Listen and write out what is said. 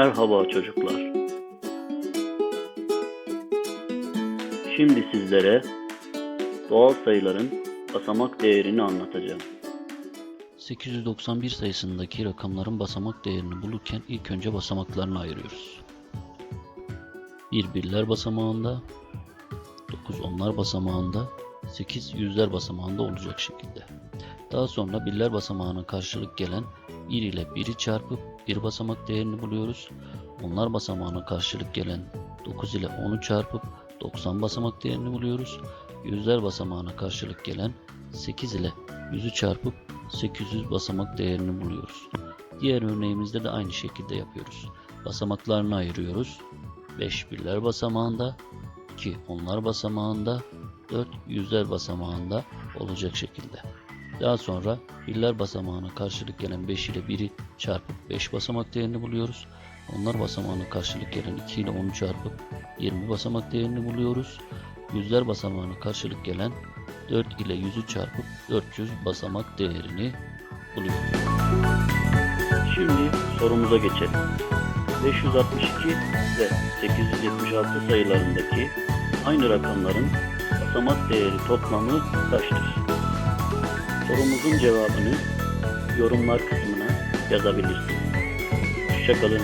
Merhaba çocuklar. Şimdi sizlere doğal sayıların basamak değerini anlatacağım. 891 sayısındaki rakamların basamak değerini bulurken ilk önce basamaklarını ayırıyoruz. 1 birler basamağında, 9 onlar basamağında, 8 yüzler basamağında olacak şekilde. Daha sonra birler basamağına karşılık gelen 1 ile 1'i çarpıp bir basamak değerini buluyoruz. Onlar basamağına karşılık gelen 9 ile 10'u çarpıp 90 basamak değerini buluyoruz. Yüzler basamağına karşılık gelen 8 ile 100'ü çarpıp 800 basamak değerini buluyoruz. Diğer örneğimizde de aynı şekilde yapıyoruz. Basamaklarını ayırıyoruz. 5 birler basamağında, 2 onlar basamağında, 4 yüzler basamağında olacak şekilde. Daha sonra birler basamağına karşılık gelen 5 ile 1'i çarpıp 5 basamak değerini buluyoruz. Onlar basamağına karşılık gelen 2 ile 10'u çarpıp 20 basamak değerini buluyoruz. Yüzler basamağına karşılık gelen 4 ile 100'ü çarpıp 400 basamak değerini buluyoruz. Şimdi sorumuza geçelim. 562 ve 876 sayılarındaki aynı rakamların basamak değeri toplamı kaçtır? Sorumuzun cevabını yorumlar kısmına yazabilirsiniz. Hoşçakalın.